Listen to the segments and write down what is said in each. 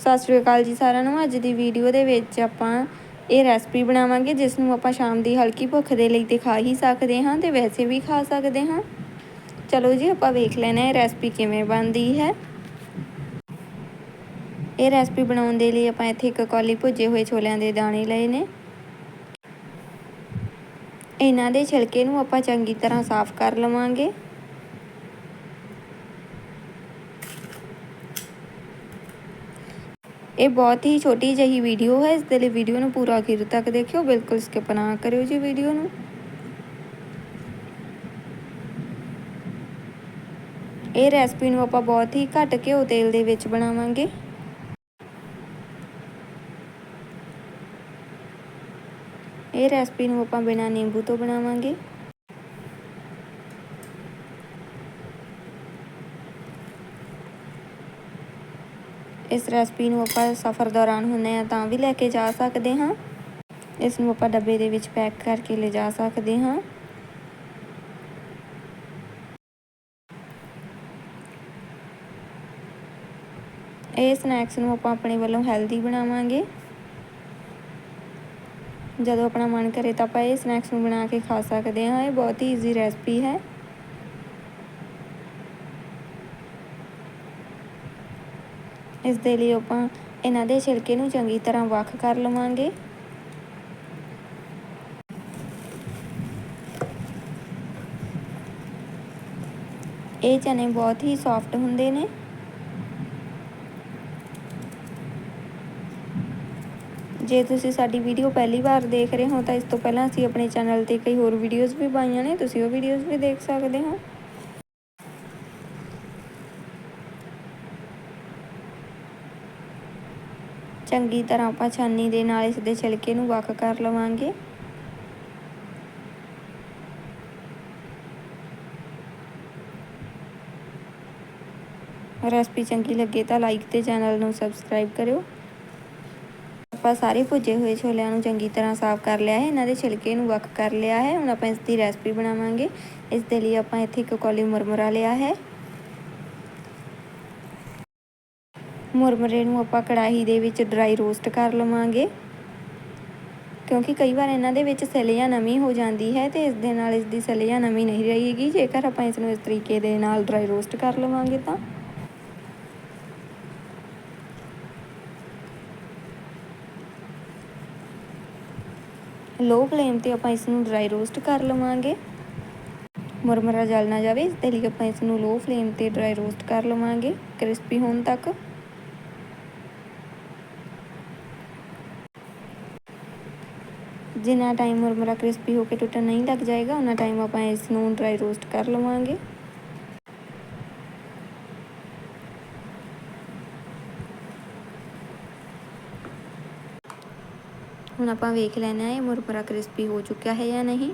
ਸਤਿ ਸ਼੍ਰੀ ਅਕਾਲ ਜੀ ਸਾਰਿਆਂ ਨੂੰ। ਅੱਜ ਦੀ ਵੀਡੀਓ ਦੇ ਵਿੱਚ ਆਪਾਂ ਇਹ ਰੈਸਪੀ ਬਣਾਵਾਂਗੇ ਜਿਸ ਨੂੰ ਆਪਾਂ ਸ਼ਾਮ ਦੀ ਹਲਕੀ ਭੁੱਖ ਦੇ ਲਈ ਤੇ ਖਾ ਹੀ ਸਕਦੇ ਹਾਂ ਤੇ ਵੈਸੇ ਵੀ ਖਾ ਸਕਦੇ ਹਾਂ। ਚਲੋ ਜੀ, ਆਪਾਂ ਵੇਖ ਲੈਣਾ ਇਹ ਰੈਸਪੀ ਕਿਵੇਂ ਬਣਦੀ ਹੈ। ਇਹ ਰੈਸਪੀ ਬਣਾਉਣ ਦੇ ਲਈ ਆਪਾਂ ਇੱਥੇ ਇੱਕ ਕੌਲੀ ਭੁੱਜੇ ਹੋਏ ਛੋਲਿਆਂ ਦੇ ਦਾਣੇ ਲਏ ਨੇ। ਇਹਨਾਂ ਦੇ ਛਿਲਕੇ ਨੂੰ ਆਪਾਂ ਚੰਗੀ ਤਰ੍ਹਾਂ ਸਾਫ਼ ਕਰ ਲਵਾਂਗੇ। ਇਹ ਬਹੁਤ ਹੀ ਛੋਟੀ ਜਿਹੀ ਵੀਡੀਓ ਹੈ, ਇਸ ਦੇ ਲਈ ਵੀਡੀਓ ਨੂੰ ਪੂਰਾ ਅਖੀਰ ਤੱਕ ਦੇਖਿਓ, ਬਿਲਕੁਲ ਸਕਿਪ ਨਾ ਕਰਿਓ ਜੀ ਵੀਡੀਓ ਨੂੰ। ਇਹ ਰੈਸਪੀ ਨੂੰ ਆਪਾਂ ਬਹੁਤ ਹੀ ਘੱਟ ਘਿਓ ਤੇਲ ਦੇ ਵਿੱਚ ਬਣਾਵਾਂਗੇ। ਇਹ ਰੈਸਪੀ ਨੂੰ ਆਪਾਂ ਬਿਨਾ ਨਿੰਬੂ ਤੋਂ ਬਣਾਵਾਂਗੇ। ਇਸ ਰੈਸਪੀ ਨੂੰ ਆਪਾਂ ਸਫ਼ਰ ਦੌਰਾਨ ਹੁੰਨੇ ਆ ਤਾਂ ਵੀ ਲੈ ਕੇ ਜਾ ਸਕਦੇ ਹਾਂ। ਇਸ ਨੂੰ ਆਪਾਂ ਡੱਬੇ ਦੇ ਵਿੱਚ ਪੈਕ ਕਰਕੇ ਲੈ ਜਾ ਸਕਦੇ ਹਾਂ। ਇਹ ਸਨੈਕਸ ਨੂੰ ਆਪਾਂ ਆਪਣੇ ਵੱਲੋਂ ਹੈਲਦੀ ਬਣਾਵਾਂਗੇ। ਜਦੋਂ ਆਪਣਾ ਮਨ ਕਰੇ ਤਾਂ ਆਪਾਂ ਇਹ ਸਨੈਕਸ ਨੂੰ ਬਣਾ ਕੇ ਖਾ ਸਕਦੇ ਹਾਂ। ਇਹ ਬਹੁਤ ਹੀ ਈਜ਼ੀ ਰੈਸਪੀ ਹੈ। ਇਸ ਦੇ ਲਈ ਆਪਾਂ ਇਹਨਾਂ ਦੇ ਛਿਲਕੇ ਨੂੰ ਚੰਗੀ ਤਰ੍ਹਾਂ ਵੱਖ ਕਰ ਲਵਾਂਗੇ। ਇਹ ਚਨੇ ਬਹੁਤ ਹੀ ਸੌਫਟ ਹੁੰਦੇ ਨੇ। ਜੇ ਤੁਸੀਂ ਸਾਡੀ ਵੀਡੀਓ ਪਹਿਲੀ ਵਾਰ ਦੇਖ ਰਹੇ ਹੋ ਤਾਂ ਇਸ ਤੋਂ ਪਹਿਲਾਂ ਅਸੀਂ ਆਪਣੇ ਚੈਨਲ ਤੇ ਕਈ ਹੋਰ ਵੀਡੀਓਜ਼ ਵੀ ਪਾਈਆਂ ਨੇ, ਤੁਸੀਂ ਉਹ ਵੀਡੀਓਜ਼ ਵੀ ਦੇਖ ਸਕਦੇ ਹੋ। ਚੰਗੀ ਤਰ੍ਹਾਂ ਆਪਾਂ ਛਾਨੀ ਦੇ ਨਾਲ ਇਸ ਦੇ ਛਿਲਕੇ ਨੂੰ ਵੱਖ ਕਰ ਲਵਾਂਗੇ। ਰੈਸਪੀ ਚੰਗੀ ਲੱਗੇ ਤਾਂ ਲਾਈਕ ਤੇ ਚੈਨਲ ਨੂੰ ਸਬਸਕ੍ਰਾਈਬ ਕਰਿਓ। ਆਪਾਂ ਸਾਰੇ ਭੁੱਜੇ ਹੋਏ ਛੋਲਿਆਂ ਨੂੰ ਚੰਗੀ ਤਰ੍ਹਾਂ ਸਾਫ਼ ਕਰ ਲਿਆ ਹੈ, ਇਹਨਾਂ ਦੇ ਛਿਲਕੇ ਨੂੰ ਵੱਖ ਕਰ ਲਿਆ ਹੈ। ਹੁਣ ਆਪਾਂ ਇਸ ਦੀ ਰੈਸਪੀ ਬਣਾਵਾਂਗੇ। ਇਸ ਦੇ ਲਈ ਆਪਾਂ ਇੱਥੇ ਇੱਕ ਕੌਲੀ ਮੁਰਮਰਾ ਲਿਆ ਹੈ। ਮੁਰਮਰੇ ਨੂੰ ਆਪਾਂ ਕੜਾਹੀ ਦੇ ਵਿੱਚ ਡਰਾਈ ਰੋਸਟ ਕਰ ਲਵਾਂਗੇ। ਕਿਉਂਕਿ ਕਈ ਵਾਰ ਇਹਨਾਂ ਦੇ ਵਿੱਚ ਸਲਿਆ ਨਮੀ ਹੋ ਜਾਂਦੀ ਹੈ ਤੇ ਇਸ ਦੇ ਨਾਲ ਇਸ ਦੀ ਸਲਿਆ ਨਮੀ ਨਹੀਂ ਰਹੇਗੀ। ਜੇਕਰ ਆਪਾਂ ਇਸ ਨੂੰ ਇਸ ਤਰੀਕੇ ਦੇ ਨਾਲ ਡਰਾਈ ਰੋਸਟ ਕਰ ਲਵਾਂਗੇ ਤਾਂ। ਲੋ ਫਲੇਮ ਤੇ ਆਪਾਂ ਇਸ ਨੂੰ ਡਰਾਈ ਰੋਸਟ ਕਰ ਲਵਾਂਗੇ। ਮੁਰਮਰਾ ਜਲ ਨਾ ਜਾਵੇ, ਇਸ ਦੇ ਲਈ ਆਪਾਂ ਇਸ ਨੂੰ ਲੋ ਫਲੇਮ ਤੇ ਡਰਾਈ ਰੋਸਟ ਕਰ ਲਵਾਂਗੇ ਕ੍ਰਿਸਪੀ ਹੋਣ ਤੱਕ। ਜਿੰਨਾ ਟਾਈਮ ਮੁਰਮਰਾ ਕ੍ਰਿਸਪੀ ਹੋ ਕੇ ਟੁੱਟਣ ਨਹੀਂ ਲੱਗ ਜਾਏਗਾ ਉਹਨਾਂ ਟਾਈਮ ਆਪਾਂ ਇਸ ਨੂੰ ਡਰਾਈ ਰੋਸਟ ਕਰ ਲਵਾਂਗੇ। ਹੁਣ ਆਪਾਂ ਵੇਖ ਲੈਣਾ ਹੈ ਮੁਰਮਰਾ ਕ੍ਰਿਸਪੀ ਹੋ ਚੁੱਕਿਆ ਹੈ ਜਾਂ ਨਹੀਂ।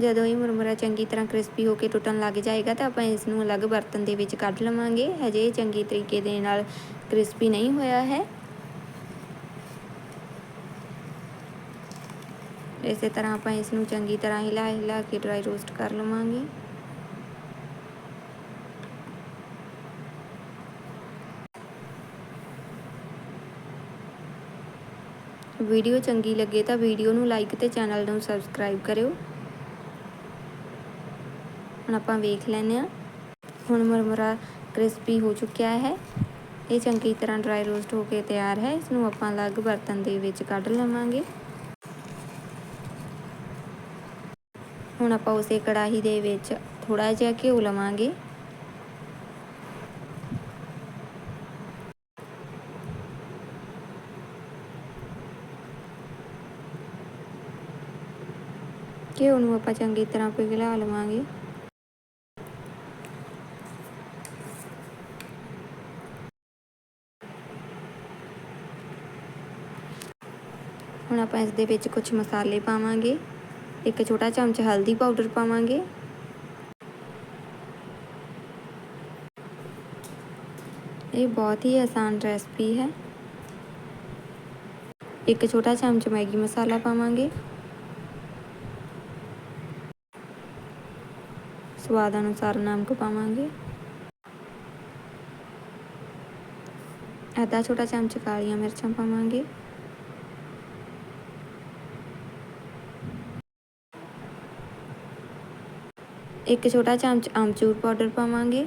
ਜਦੋਂ ਇਹ ਮੁਰਮਰਾ ਚੰਗੀ ਤਰ੍ਹਾਂ ਕ੍ਰਿਸਪੀ ਹੋ ਕੇ ਟੁੱਟਣ ਲੱਗ ਜਾਏਗਾ ਤਾਂ ਆਪਾਂ ਇਸ ਨੂੰ ਅਲੱਗ ਬਰਤਨ ਦੇ ਵਿੱਚ ਕੱਢ ਲਵਾਂਗੇ। ਹਜੇ ਚੰਗੀ ਤਰੀਕੇ ਦੇ ਨਾਲ ਕ੍ਰਿਸਪੀ ਨਹੀਂ ਹੋਇਆ ਹੈ। ਇਸੇ ਤਰ੍ਹਾਂ ਆਪਾਂ ਇਸ ਨੂੰ ਚੰਗੀ ਤਰ੍ਹਾਂ ਹਿਲਾ ਹਿਲਾ ਕੇ ਡਰਾਈ ਰੋਸਟ ਕਰ ਲਵਾਂਗੇ। ਵੀਡੀਓ ਚੰਗੀ ਲੱਗੇ ਤਾਂ ਵੀਡੀਓ ਨੂੰ ਲਾਈਕ ਤੇ ਚੈਨਲ ਨੂੰ ਸਬਸਕ੍ਰਾਈਬ ਕਰਿਓ। ਹੁਣ ਆਪਾਂ ਵੇਖ ਲੈਨੇ ਆ ਹੁਣ ਮਰਮਰਾ ਕ੍ਰਿਸਪੀ ਹੋ ਚੁੱਕਿਆ ਹੈ। ਇਹ ਚੰਗੀ ਤਰ੍ਹਾਂ ਡਰਾਈ ਰੋਸਟ ਹੋ ਕੇ ਤਿਆਰ ਹੈ। ਇਸ ਨੂੰ ਆਪਾਂ ਅਲੱਗ ਬਰਤਨ ਦੇ ਵਿੱਚ ਕੱਢ ਲਵਾਂਗੇ। ਹੁਣ ਆਪਾਂ ਉਸੇ ਕੜਾਹੀ ਦੇ ਵਿੱਚ ਥੋੜਾ ਜਿਹਾ ਘਿਓ ਲਵਾਂਗੇ। ਘਿਓ ਨੂੰ ਆਪਾਂ ਚੰਗੀ ਤਰ੍ਹਾਂ ਪਿਘਲਾ ਲਵਾਂਗੇ। ਹੁਣ ਆਪਾਂ ਇਸ ਦੇ ਵਿੱਚ ਕੁਝ ਮਸਾਲੇ ਪਾਵਾਂਗੇ। ਇੱਕ ਛੋਟਾ ਚਮਚ ਹਲਦੀ ਪਾਊਡਰ ਪਾਵਾਂਗੇ ਇਹ ਬਹੁਤ ਹੀ ਆਸਾਨ ਰੈਸਪੀ ਹੈ ਇੱਕ ਛੋਟਾ ਚਮਚ ਮੈਗੀ ਮਸਾਲਾ ਪਾਵਾਂਗੇ ਸਵਾਦ ਅਨੁਸਾਰ ਨਮਕ ਪਾਵਾਂਗੇ ਅੱਧਾ ਛੋਟਾ ਚਮਚ ਕਾਲੀਆਂ ਮਿਰਚਾਂ ਪਾਵਾਂਗੇ ਇੱਕ ਛੋਟਾ ਚਮਚ ਅਮਚੂਰ ਪਾਊਡਰ ਪਾਵਾਂਗੇ।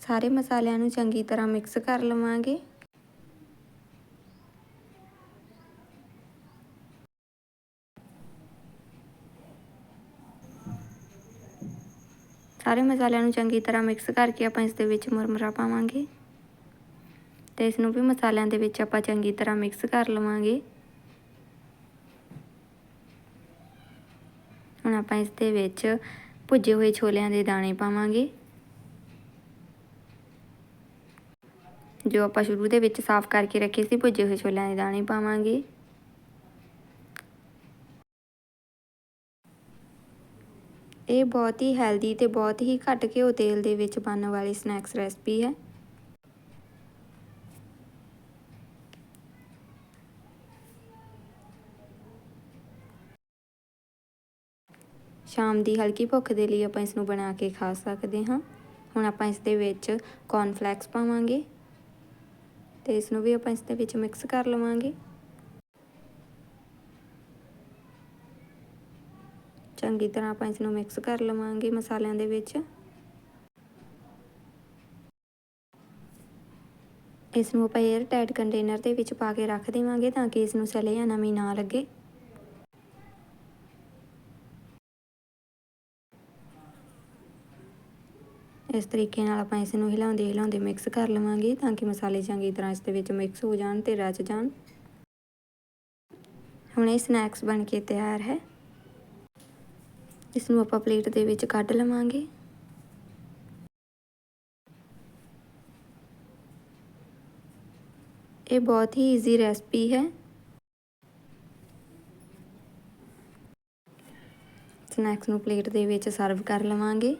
ਸਾਰੇ ਮਸਾਲਿਆਂ ਨੂੰ ਚੰਗੀ ਤਰ੍ਹਾਂ ਮਿਕਸ ਕਰ ਲਵਾਂਗੇ। ਸਾਰੇ ਮਸਾਲਿਆਂ ਨੂੰ ਚੰਗੀ ਤਰ੍ਹਾਂ ਮਿਕਸ ਕਰਕੇ ਆਪਾਂ ਇਸ ਦੇ ਵਿੱਚ ਮੁਰਮਰਾ ਪਾਵਾਂਗੇ। ਤੇ ਇਸ ਨੂੰ ਵੀ ਮਸਾਲਿਆਂ ਦੇ ਵਿੱਚ ਆਪਾਂ ਚੰਗੀ ਤਰ੍ਹਾਂ ਮਿਕਸ ਕਰ ਲਵਾਂਗੇ। ਹੁਣ ਆਪਾਂ ਇਸ ਦੇ ਵਿੱਚ ਭੁੱਜੇ ਹੋਏ ਛੋਲਿਆਂ ਦੇ ਦਾਣੇ ਪਾਵਾਂਗੇ। ਜੋ ਆਪਾਂ ਸ਼ੁਰੂ ਦੇ ਵਿੱਚ ਸਾਫ਼ ਕਰਕੇ ਰੱਖੇ ਸੀ, ਭੁੱਜੇ ਹੋਏ ਛੋਲਿਆਂ ਦੇ ਦਾਣੇ ਪਾਵਾਂਗੇ। ਇਹ ਬਹੁਤ ਹੀ ਹੈਲਦੀ ਤੇ ਬਹੁਤ ਹੀ ਘੱਟ ਘਿਓ ਤੇਲ ਦੇ ਵਿੱਚ ਬਣਨ ਵਾਲੀ ਸਨੈਕਸ ਰੈਸਪੀ ਹੈ। ਸ਼ਾਮ ਦੀ ਹਲਕੀ ਭੁੱਖ ਦੇ ਲਈ ਆਪਾਂ ਇਸ ਨੂੰ ਬਣਾ ਕੇ ਖਾ ਸਕਦੇ ਹਾਂ। ਹੁਣ ਆਪਾਂ ਇਸ ਦੇ ਵਿੱਚ ਕੌਰਨਫਲੈਕਸ ਪਾਵਾਂਗੇ ਤੇ ਇਸ ਨੂੰ ਵੀ ਆਪਾਂ ਇਸ ਦੇ ਵਿੱਚ ਮਿਕਸ ਕਰ ਲਵਾਂਗੇ। ਚੰਗੀ ਤਰ੍ਹਾਂ ਆਪਾਂ ਇਸ ਨੂੰ ਮਿਕਸ ਕਰ ਲਵਾਂਗੇ ਮਸਾਲਿਆਂ ਦੇ ਵਿੱਚ। ਇਸ ਨੂੰ ਆਪਾਂ 에ਅਰ ਟਾਈਟ ਕੰਟੇਨਰ ਦੇ ਵਿੱਚ ਪਾ ਕੇ ਰੱਖ ਦੇਵਾਂਗੇ ਤਾਂ ਕਿ ਇਸ ਨੂੰ ਸਲੇ ਜਾਂ ਨਮੀ ਨਾ ਲੱਗੇ। ਇਸ ਤਰੀਕੇ ਨਾਲ ਆਪਾਂ ਇਸ ਨੂੰ ਹਿਲਾਉਂਦੇ ਹਿਲਾਉਂਦੇ ਮਿਕਸ ਕਰ ਲਵਾਂਗੇ ਤਾਂ ਕਿ ਮਸਾਲੇ ਚੰਗੀ ਤਰ੍ਹਾਂ ਇਸ ਦੇ ਵਿੱਚ ਮਿਕਸ ਹੋ ਜਾਣ ਤੇ ਰਚ ਜਾਣ। ਹੁਣ ਇਹ ਸਨੈਕਸ ਬਣ ਕੇ ਤਿਆਰ ਹੈ। ਇਸ ਨੂੰ ਆਪਾਂ ਪਲੇਟ ਦੇ ਵਿੱਚ ਕੱਢ ਲਵਾਂਗੇ। ਇਹ ਬਹੁਤ ਹੀ ਈਜ਼ੀ ਰੈਸਪੀ ਹੈ। ਸਨੈਕਸ ਨੂੰ ਪਲੇਟ ਦੇ ਵਿੱਚ ਸਰਵ ਕਰ ਲਵਾਂਗੇ।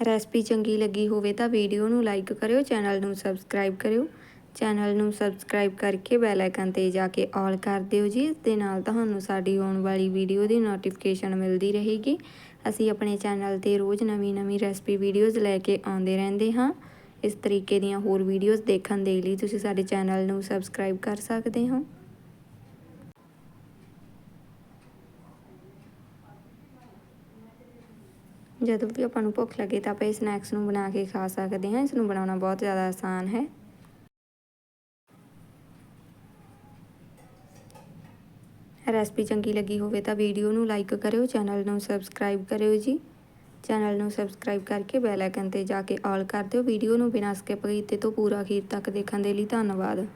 ਰੈਸਪੀ ਚੰਗੀ ਲੱਗੀ ਹੋਵੇ ਤਾਂ ਵੀਡੀਓ ਨੂੰ ਲਾਈਕ ਕਰਿਓ, ਚੈਨਲ ਨੂੰ ਸਬਸਕ੍ਰਾਈਬ ਕਰਿਓ। ਚੈਨਲ ਨੂੰ ਸਬਸਕ੍ਰਾਈਬ ਕਰਕੇ ਬੈਲ ਆਈਕਨ ਤੇ ਜਾ ਕੇ ਆਲ ਕਰ ਦਿਓ ਜੀ। ਇਸ ਦੇ ਨਾਲ ਤੁਹਾਨੂੰ ਸਾਡੀ ਆਉਣ ਵਾਲੀ ਵੀਡੀਓ ਦੀ ਨੋਟੀਫਿਕੇਸ਼ਨ ਮਿਲਦੀ ਰਹੇਗੀ। ਅਸੀਂ ਆਪਣੇ ਚੈਨਲ ਤੇ ਰੋਜ਼ ਨਵੀਂ-ਨਵੀਂ ਰੈਸਪੀ ਵੀਡੀਓਜ਼ ਲੈ ਕੇ ਆਉਂਦੇ ਰਹਿੰਦੇ ਹਾਂ। ਇਸ ਤਰੀਕੇ ਦੀਆਂ ਹੋਰ ਵੀਡੀਓਜ਼ ਦੇਖਣ ਦੇ ਲਈ ਤੁਸੀਂ ਸਾਡੇ ਚੈਨਲ ਨੂੰ ਸਬਸਕ੍ਰਾਈਬ ਕਰ ਸਕਦੇ ਹੋ। ਜਦੋਂ ਵੀ ਆਪਾਂ ਨੂੰ ਭੁੱਖ ਲੱਗੇ ਤਾਂ ਆਪਾਂ ਇਹ ਸਨੈਕਸ ਨੂੰ ਬਣਾ ਕੇ ਖਾ ਸਕਦੇ ਹਾਂ। ਇਸ ਨੂੰ ਬਣਾਉਣਾ ਬਹੁਤ ਜ਼ਿਆਦਾ ਆਸਾਨ ਹੈ। ਰੈਸਪੀ ਚੰਗੀ ਲੱਗੀ ਹੋਵੇ ਤਾਂ ਵੀਡੀਓ ਨੂੰ ਲਾਈਕ ਕਰਿਓ, ਚੈਨਲ ਨੂੰ ਸਬਸਕ੍ਰਾਈਬ ਕਰਿਓ ਜੀ। ਚੈਨਲ ਨੂੰ ਸਬਸਕ੍ਰਾਈਬ ਕਰਕੇ ਬੈਲ ਆਈਕਨ ਤੇ ਜਾ ਕੇ ਆਲ ਕਰ ਦਿਓ। ਵੀਡੀਓ ਨੂੰ ਬਿਨਾਂ ਸਕਿਪ ਕੀਤੇ ਤੋਂ ਪੂਰਾ ਅਖੀਰ ਤੱਕ ਦੇਖਣ ਦੇ ਲਈ ਧੰਨਵਾਦ।